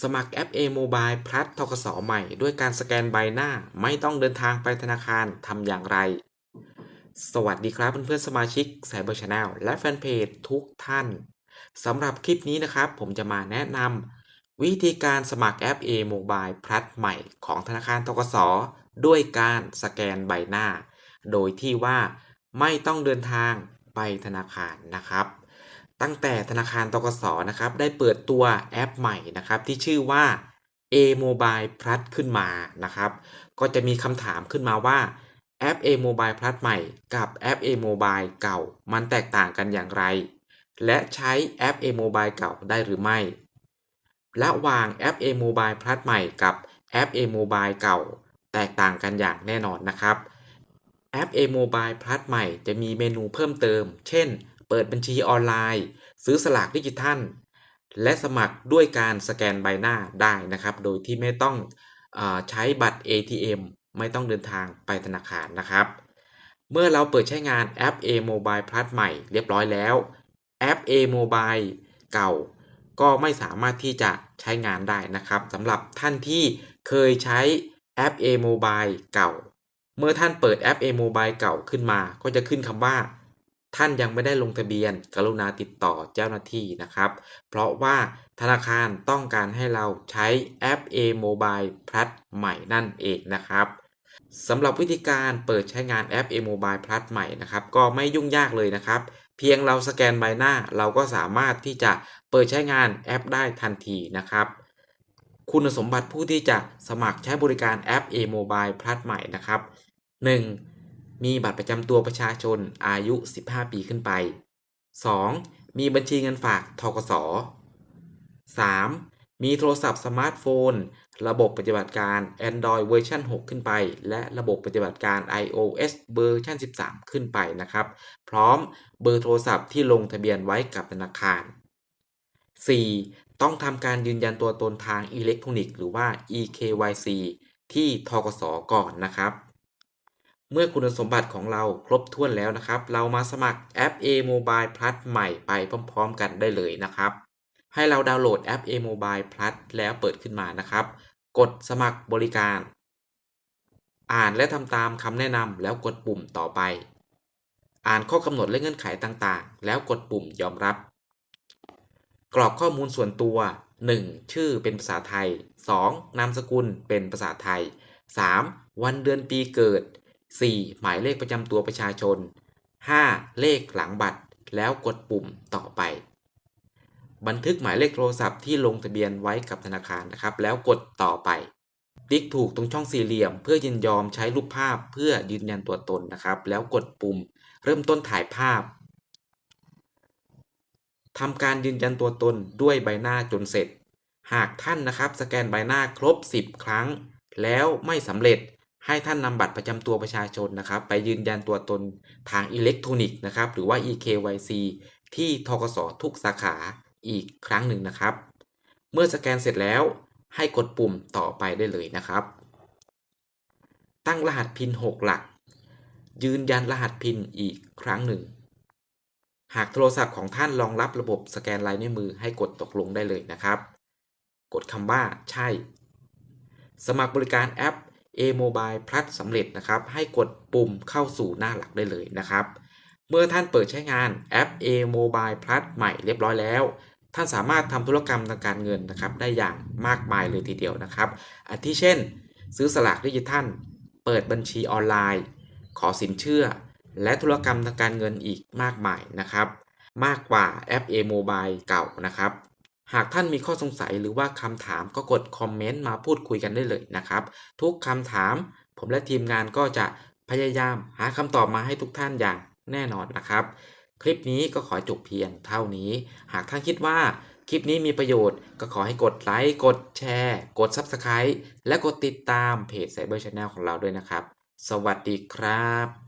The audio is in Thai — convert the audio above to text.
สมัครแอป A Mobile Plus ทกสใหม่ ด้วยการสแกนใบหน้าไม่ต้องเดินทางไปธนาคารทำอย่างไร สวัสดีครับเพื่อนๆสมาชิก Cyber Channel และแฟนเพจทุกท่านสำหรับคลิปนี้นะครับ ผมจะมาแนะนำวิธีการสมัครแอป A Mobile Plus ใหม่ของธนาคารทกสด้วยการสแกนใบหน้า โดยที่ว่าไม่ต้องเดินทางไปธนาคารนะครับ ตั้งแต่ธนาคารตกสนะครับได้เปิดตัวแอปใหม่นะครับที่ชื่อว่า A Mobile Plus ขึ้นมานะครับ ก็จะมีคำถามขึ้นมาว่าแอป A Mobile Plus ใหม่กับแอป A Mobile เก่า มันแตกต่างกันอย่างไร และใช้แอป A Mobile เก่าได้หรือไม่ระหว่างแอป A Mobile Plus ใหม่กับแอป A Mobile เก่า แตกต่างกันอย่างแน่นอนนะครับแอป A Mobile Plus ใหม่จะมีเมนูเพิ่มเติม เช่น เปิดบัญชีออนไลน์ ซื้อสลากดิจิทัล และสมัครด้วยการสแกนใบหน้าได้นะครับ โดยที่ไม่ต้องอใช้บัตร ATM ไม่ต้องเดินทางไปธนาคารนะครับ เมื่อเราเปิดใช้งานแอป A Mobile Plus ใหม่เรียบร้อยแล้ว แอป A Mobile เก่า ก็ไม่สามารถที่จะใช้งานได้นะครับสำหรับท่านที่เคยใช้แอป A Mobile เก่า เมื่อท่านเปิดแอป A Mobile เก่าขึ้นมา ก็จะขึ้นคำว่า ท่านยังไม่ได้ลงทะเบียน กรุณาติดต่อเจ้าหน้าที่นะครับ เพราะว่าธนาคารต้องการให้เราใช้แอป A Mobile Plus ใหม่นั่นเองนะครับสำหรับวิธีการเปิดใช้งานแอป A Mobile Plus ใหม่นะครับ ก็ไม่ยุ่งยากเลยนะครับ เพียงเราสแกนใบหน้าเราก็สามารถที่จะเปิดใช้งานแอปได้ทันทีนะครับคุณสมบัติผู้ที่จะสมัครใช้บริการแอป A Mobile Plus ใหม่นะครับ 1. มีบัตรประจำตัวประชาชนอายุ 15 ปีขึ้นไป 2. มีบัญชีเงินฝากทกส 3. มีโทรศัพท์สมาร์ทโฟน ระบบปฏิบัติการ Android เวอร์ชัน6 ขึ้นไป และระบบปฏิบัติการ iOS เวอร์ชัน13 ขึ้นไปนะครับ พร้อมเบอร์โทรศัพท์ที่ลงทะเบียนไว้กับธนาคาร 4. ต้องทำการยืนยันตัวตนทางอิเล็กทรอนิกส์หรือว่า eKYC ที่ทกสก่อนนะครับ เมื่อคุณสมบัติของเราครบถ้วนแล้วนะครับ เรามาสมัครแอป A Mobile Plus ใหม่ไปพร้อมๆ กันได้เลยนะครับ ให้เราดาวน์โหลดแอป A Mobile Plus แล้วเปิดขึ้นมานะครับ กดสมัครบริการ อ่านและทำตามคำแนะนำแล้วกดปุ่มต่อไป อ่านข้อกำหนดและเงื่อนไขต่างๆ แล้วกดปุ่มยอมรับ กรอกข้อมูลส่วนตัว 1. ชื่อเป็นภาษาไทย 2. นามสกุลเป็นภาษาไทย 3. วันเดือนปีเกิด 4. หมายเลขประจำตัวประชาชน 5. เลขหลังบัตร แล้วกดปุ่มต่อไป บันทึกหมายเลขโทรศัพท์ที่ลงทะเบียนไว้กับธนาคารนะครับ แล้วกดต่อไป ติ๊กถูกตรงช่องสี่เหลี่ยม เพื่อยินยอมใช้รูปภาพเพื่อยืนยันตัวตนนะครับ แล้วกดปุ่ม เริ่มต้นถ่ายภาพทำการยืนยันตัวตนด้วยใบหน้าจนเสร็จ หากท่านนะครับ สแกนใบหน้าครบ 10 ครั้ง แล้วไม่สำเร็จ ให้ท่านนำบัตรประจำตัวประชาชนนะครับ ไปยืนยันตัวตนทางอิเล็กทรอนิกส์นะครับ หรือว่า eKYC ที่ทกสทุกสาขาอีกครั้งหนึ่งนะครับ เมื่อสแกนเสร็จแล้วให้กดปุ่มต่อไปได้เลยนะครับ ตั้งรหัสพิน 6 หลัก ยืนยันรหัสพินอีกครั้งหนึ่ง หากโทรศัพท์ของท่านรองรับระบบสแกนลายนิ้วมือให้กดตกลงได้เลยนะครับ กดคำว่าใช่ สมัครบริการแอป A Mobile Plus สำเร็จนะครับ ให้กดปุ่มเข้าสู่หน้าหลักได้เลยนะครับ เมื่อท่านเปิดใช้งานแอป A Mobile Plus ใหม่เรียบร้อยแล้ว ท่านสามารถทำธุรกรรมทางการเงินนะครับ ได้อย่างมากมายเลยทีเดียวนะครับอาทิเช่น ซื้อสลากดิจิทัล เปิดบัญชีออนไลน์ ขอสินเชื่อ และธุรกรรมทางการเงินอีกมากมายนะครับ มากกว่าแอป A Mobile เก่านะครับ หากท่านมีข้อสงสัยหรือว่าคำถามก็กดคอมเมนต์มาพูดคุยกันได้เลยนะครับ ทุกคำถามผมและทีมงานก็จะพยายามหาคำตอบมาให้ทุกท่านอย่างแน่นอนนะครับ คลิปนี้ก็ขอจบเพียงเท่านี้ หากท่านคิดว่าคลิปนี้มีประโยชน์ก็ขอให้กดไลค์ กดแชร์ กด Subscribe และกดติดตามเพจ Cyber Channel ของเราด้วยนะครับ สวัสดีครับ